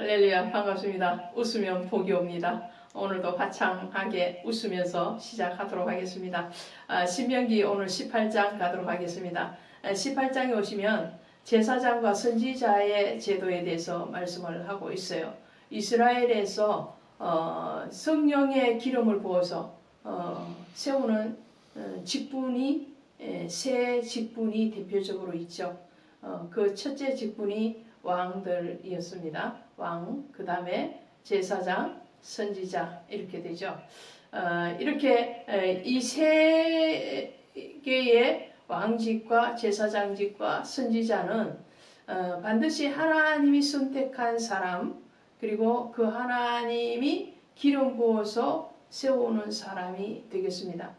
할렐루야 반갑습니다. 웃으면 복이 옵니다. 오늘도 화창하게 웃으면서 시작하도록 하겠습니다. 아, 신명기 오늘 18장 가도록 하겠습니다. 아, 18장에 오시면 제사장과 선지자의 제도에 대해서 말씀을 하고 있어요. 이스라엘에서 어, 성령의 기름을 부어서 어, 세우는 어, 직분이 에, 세 직분이 대표적으로 있죠. 어, 그 첫째 직분이 왕들이었습니다. 왕, 그 다음에 제사장, 선지자 이렇게 되죠. 어, 이렇게 이 세 개의 왕직과 제사장직과 선지자는 어, 반드시 하나님이 선택한 사람 그리고 그 하나님이 기름 부어서 세우는 사람이 되겠습니다.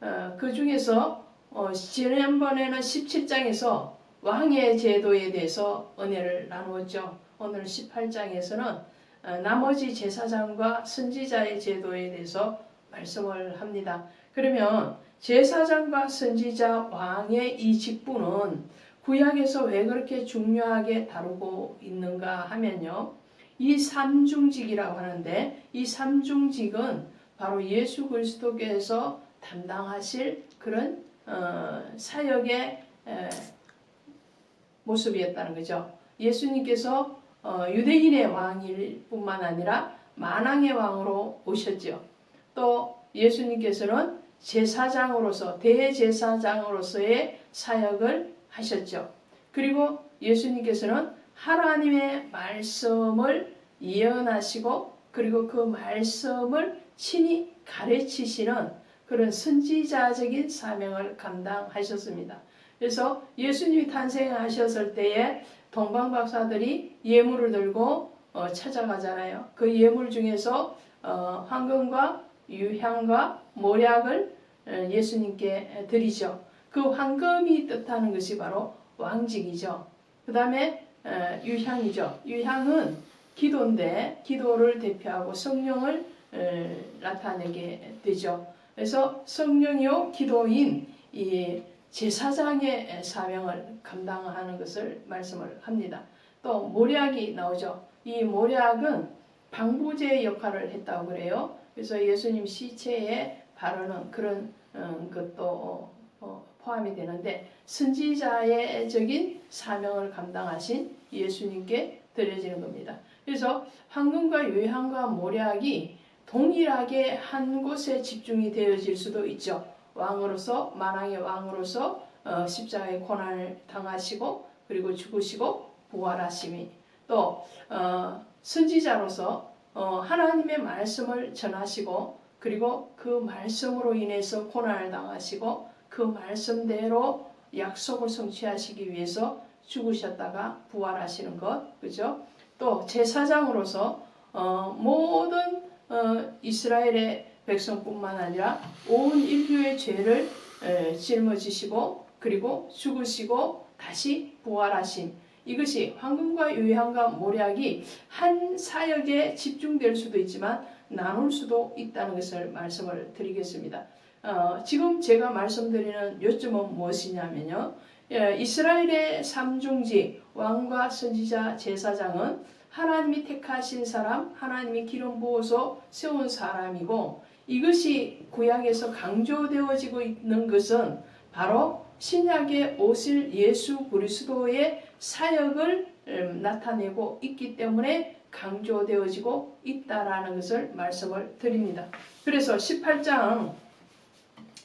어, 그 중에서 어, 지난번에는 17장에서 왕의 제도에 대해서 은혜를 나누었죠. 오늘 18장에서는 어, 나머지 제사장과 선지자의 제도에 대해서 말씀을 합니다. 그러면 제사장과 선지자 왕의 이 직분은 구약에서 왜 그렇게 중요하게 다루고 있는가 하면요. 이 삼중직이라고 하는데 이 삼중직은 바로 예수 그리스도께서 담당하실 그런 어, 사역의 에, 모습이었다는 거죠. 예수님께서 어, 유대인의 왕일 뿐만 아니라 만왕의 왕으로 오셨죠. 또 예수님께서는 제사장으로서 대제사장으로서의 사역을 하셨죠. 그리고 예수님께서는 하나님의 말씀을 예언하시고 그리고 그 말씀을 친히 가르치시는 그런 선지자적인 사명을 감당하셨습니다. 그래서 예수님이 탄생하셨을 때에 동방박사들이 예물을 들고 어, 찾아가잖아요. 그 예물 중에서 어, 황금과 유향과 모략을 어, 예수님께 드리죠. 그 황금이 뜻하는 것이 바로 왕직이죠. 그 다음에 어, 유향이죠. 유향은 기도인데 기도를 대표하고 성령을 어, 나타내게 되죠. 그래서 성령이요 기도인 이 제사장의 사명을 감당하는 것을 말씀을 합니다. 또 모략이 나오죠. 이 모략은 방부제 역할을 했다고 그래요. 그래서 예수님 시체에 바르는 그런 음, 것도 어, 포함이 되는데 선지자의 적인 사명을 감당하신 예수님께 드려지는 겁니다. 그래서 황금과 유향과 모략이 동일하게 한 곳에 집중이 되어질 수도 있죠. 왕으로서 만왕의 왕으로서 어, 십자가의 고난을 당하시고 그리고 죽으시고 부활하심이 또 어, 선지자로서 어, 하나님의 말씀을 전하시고 그리고 그 말씀으로 인해서 고난을 당하시고 그 말씀대로 약속을 성취하시기 위해서 죽으셨다가 부활하시는 것 그죠? 또 제사장으로서 어, 모든 어, 이스라엘의 백성뿐만 아니라 온 인류의 죄를 에, 짊어지시고 그리고 죽으시고 다시 부활하신 이것이 황금과 유향과 모략이 한 사역에 집중될 수도 있지만 나눌 수도 있다는 것을 말씀을 드리겠습니다. 어, 지금 제가 말씀드리는 요점은 무엇이냐면요. 예, 이스라엘의 삼중직 왕과 선지자 제사장은 하나님이 택하신 사람, 하나님이 기름 부어서 세운 사람이고 이것이 구약에서 강조되어지고 있는 것은 바로 신약에 오실 예수 그리스도의 사역을 음, 나타내고 있기 때문에 강조되어지고 있다라는 것을 말씀을 드립니다. 그래서 18장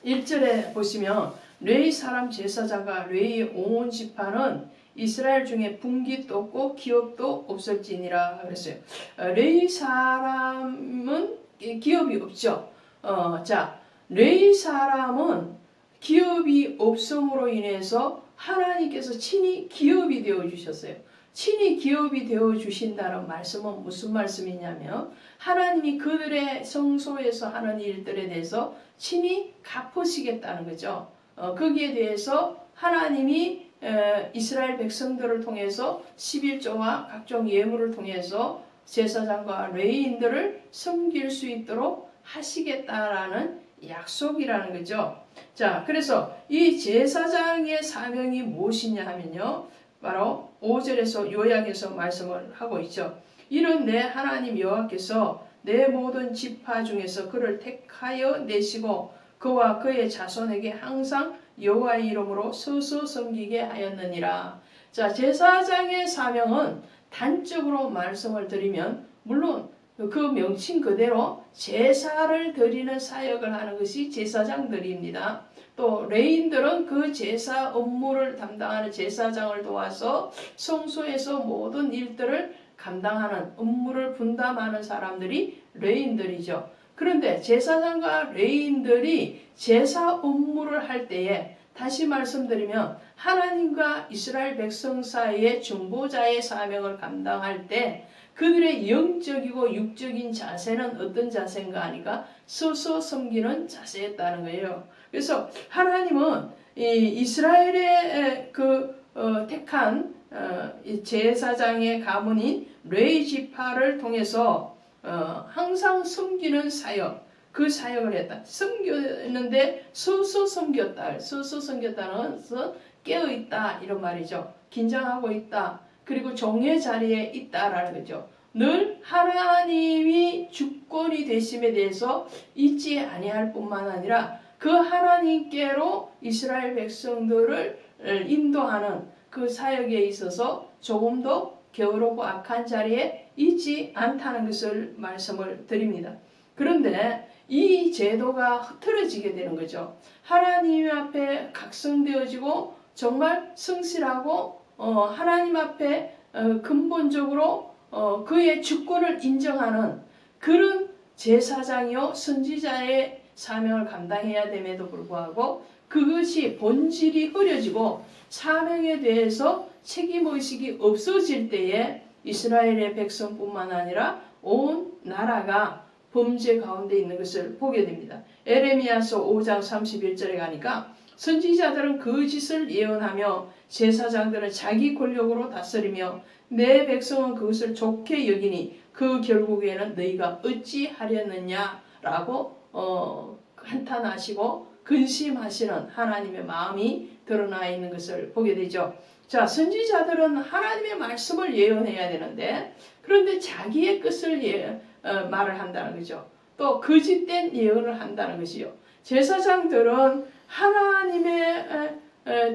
1절에 보시면 레이 사람 제사장과 레이 온 지파는 이스라엘 중에 분깃도 없고 기업도 없을지니라 그랬어요. 어, 레이 사람은 기업이 없죠. 어, 자, 레이 사람은 기업이 없음으로 인해서 하나님께서 친히 기업이 되어 주셨어요. 친히 기업이 되어 주신다는 말씀은 무슨 말씀이냐면 하나님이 그들의 성소에서 하는 일들에 대해서 친히 갚으시겠다는 거죠. 어, 거기에 대해서 하나님이 에, 이스라엘 백성들을 통해서 11조와 각종 예물을 통해서 제사장과 레이인들을 섬길 수 있도록 하시겠다라는 약속이라는 거죠. 자, 그래서 이 제사장의 사명이 무엇이냐 하면요. 바로 5절에서 요약해서 말씀을 하고 있죠. 이는 내 하나님 여호와께서 내 모든 지파 중에서 그를 택하여 내시고 그와 그의 자손에게 항상 여호와의 이름으로 서서 섬기게 하였느니라. 자, 제사장의 사명은 단적으로 말씀을 드리면 물론 그 명칭 그대로 제사를 드리는 사역을 하는 것이 제사장들입니다. 또 레인들은 그 제사 업무를 담당하는 제사장을 도와서 성소에서 모든 일들을 감당하는 업무를 분담하는 사람들이 레인들이죠. 그런데 제사장과 레인들이 제사 업무를 할 때에 다시 말씀드리면 하나님과 이스라엘 백성 사이의 중보자의 사명을 감당할 때 그들의 영적이고 육적인 자세는 어떤 자세인가 하니까 서서 섬기는 자세였다는 거예요. 그래서 하나님은 이 이스라엘의 그 어, 택한 어, 제사장의 가문인 레이 지파를 통해서 어, 항상 섬기는 사역 그 사역을 했다. 섬겼는데 서서 섬겼다. 서서 섬겼다는 것은 깨어 있다 이런 말이죠. 긴장하고 있다. 그리고 종의 자리에 있다라는 거죠. 늘 하나님이 주권이 되심에 대해서 잊지 아니할 뿐만 아니라 그 하나님께로 이스라엘 백성들을 인도하는 그 사역에 있어서 조금도 게으르고 악한 자리에 있지 않다는 것을 말씀을 드립니다. 그런데 이 제도가 흐트러지게 되는 거죠. 하나님 앞에 각성되어지고 정말 성실하고 어, 하나님 앞에 어, 근본적으로 어, 그의 주권을 인정하는 그런 제사장이요 선지자의 사명을 감당해야 됨에도 불구하고 그것이 본질이 흐려지고 사명에 대해서 책임의식이 없어질 때에 이스라엘의 백성뿐만 아니라 온 나라가 범죄 가운데 있는 것을 보게 됩니다. 에레미야서 5장 31절에 가니까 선지자들은 그 짓을 예언하며 제사장들은 자기 권력으로 다스리며 내 백성은 그것을 좋게 여기니 그 결국에는 너희가 어찌 하려느냐라고 어, 한탄하시고 근심하시는 하나님의 마음이 드러나 있는 것을 보게 되죠. 자, 선지자들은 하나님의 말씀을 예언해야 되는데 그런데 자기의 뜻을 예, 어, 말을 한다는 거죠. 또 거짓된 예언을 한다는 것이요. 제사장들은 하나님의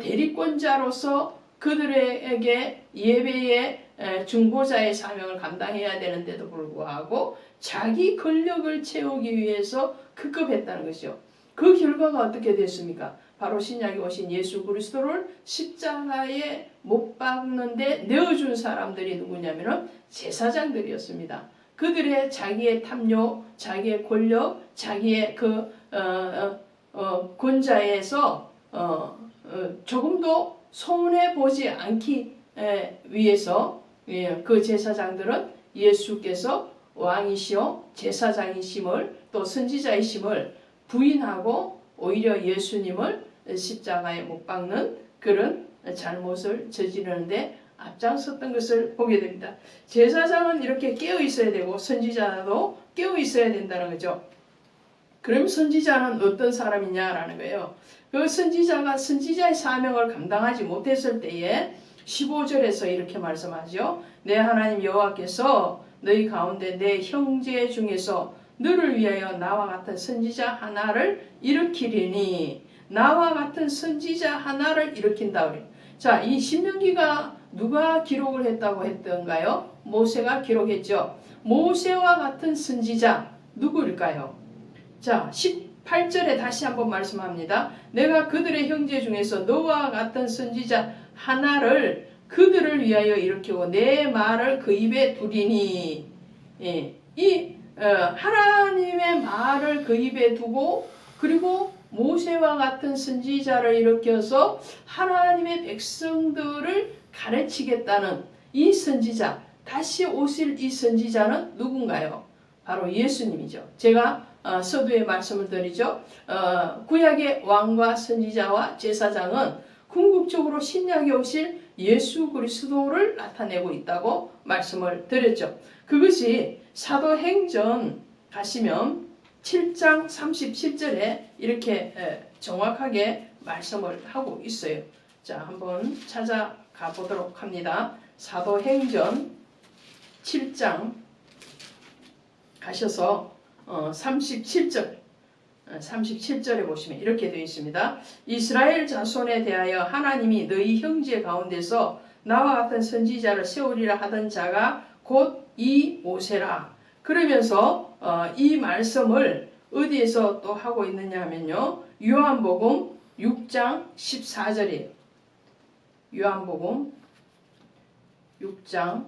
대리권자로서 그들에게 예배의 에, 중보자의 사명을 감당해야 되는데도 불구하고 자기 권력을 채우기 위해서 급급했다는 것이요. 그 결과가 어떻게 됐습니까? 바로 신약에 오신 예수 그리스도를 십자가에 못 박는데 내어준 사람들이 누구냐면은 제사장들이었습니다. 그들의 자기의 탐욕, 자기의 권력, 자기의 그 어, 어, 어, 권자에서 어, 어, 조금도 손해 보지 않기 에, 위해서 예, 그 제사장들은 예수께서 왕이시오 제사장이심을 또 선지자이심을 부인하고 오히려 예수님을 십자가에 못 박는 그런 잘못을 저지르는데 앞장섰던 것을 보게 됩니다. 제사장은 이렇게 깨어 있어야 되고 선지자도 깨어 있어야 된다는 거죠. 그럼 선지자는 어떤 사람이냐라는 거예요. 그 선지자가 선지자의 사명을 감당하지 못했을 때에 15절에서 이렇게 말씀하죠. 내 하나님 여호와께서 너희 가운데 내 형제 중에서 너를 위하여 나와 같은 선지자 하나를 일으키리니 나와 같은 선지자 하나를 일으킨다. 자, 이 신명기가 누가 기록을 했다고 했던가요? 모세가 기록했죠. 모세와 같은 선지자 누구일까요? 자, 18절에 다시 한번 말씀합니다. 내가 그들의 형제 중에서 너와 같은 선지자 하나를 그들을 위하여 일으키고 내 말을 그 입에 두리니 예, 이 어, 하나님의 말을 그 입에 두고 그리고 모세와 같은 선지자를 일으켜서 하나님의 백성들을 가르치겠다는 이 선지자 다시 오실 이 선지자는 누군가요? 바로 예수님이죠. 제가 어, 서두에 말씀을 드리죠. 어, 구약의 왕과 선지자와 제사장은 궁극적으로 신약에 오실 예수 그리스도를 나타내고 있다고 말씀을 드렸죠. 그것이 사도행전 가시면 7장 37절에 이렇게 정확하게 말씀을 하고 있어요. 자, 한번 찾아 가 보도록 합니다. 사도행전 7장 가셔서 어, 37절 37절에 보시면 이렇게 되어 있습니다. 이스라엘 자손에 대하여 하나님이 너희 형제 가운데서 나와 같은 선지자를 세우리라 하던 자가 곧 이 모세라. 그러면서 어, 이 말씀을 어디에서 또 하고 있느냐 하면요. 요한복음 6장 14절이에요. 요한복음 6장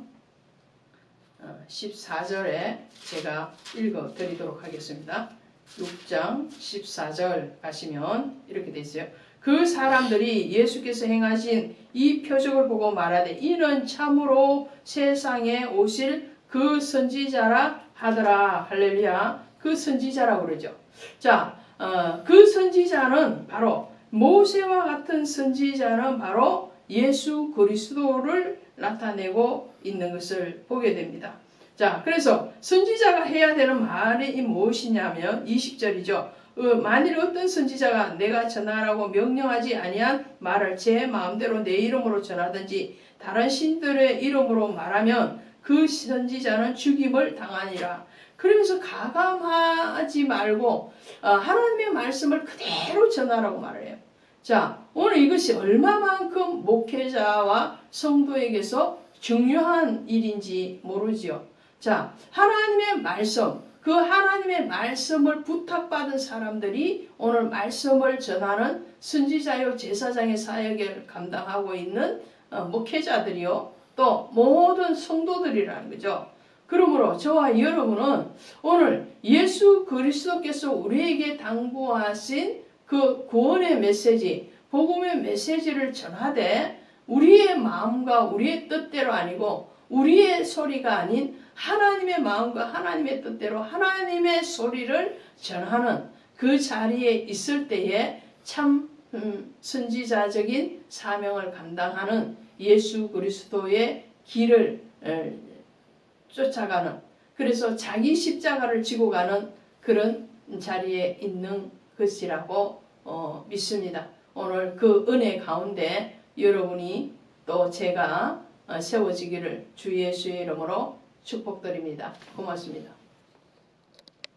14절에 제가 읽어 드리도록 하겠습니다. 6장 14절 가시면 이렇게 돼 있어요. 그 사람들이 예수께서 행하신 이 표적을 보고 말하되 이는 참으로 세상에 오실 그 선지자라 하더라. 할렐루야. 그 선지자라고 그러죠. 자, 어, 그 선지자는 바로 모세와 같은 선지자는 바로 예수 그리스도를 나타내고 있는 것을 보게 됩니다. 자, 그래서 선지자가 해야 되는 말이 무엇이냐면 20절이죠. 어, 만일 어떤 선지자가 내가 전하라고 명령하지 아니한 말을 제 마음대로 내 이름으로 전하든지 다른 신들의 이름으로 말하면 그 선지자는 죽임을 당하니라. 그러면서 가감하지 말고 어, 하나님의 말씀을 그대로 전하라고 말을 해요. 자, 오늘 이것이 얼마만큼 목회자와 성도에게서 중요한 일인지 모르지요. 자, 하나님의 말씀, 그 하나님의 말씀을 부탁받은 사람들이 오늘 말씀을 전하는 선지자요 제사장의 사역을 감당하고 있는 어, 목회자들이요. 또 모든 성도들이라는 거죠. 그러므로 저와 여러분은 오늘 예수 그리스도께서 우리에게 당부하신 그 구원의 메시지, 복음의 메시지를 전하되 우리의 마음과 우리의 뜻대로 아니고 우리의 소리가 아닌 하나님의 마음과 하나님의 뜻대로 하나님의 소리를 전하는 그 자리에 있을 때에 참 음, 선지자적인 사명을 감당하는 예수 그리스도의 길을 에, 쫓아가는 그래서 자기 십자가를 지고 가는 그런 자리에 있는 것이라고 어, 믿습니다. 오늘 그 은혜 가운데 여러분이 또 제가 어, 세워지기를 주 예수의 이름으로 축복드립니다. 고맙습니다.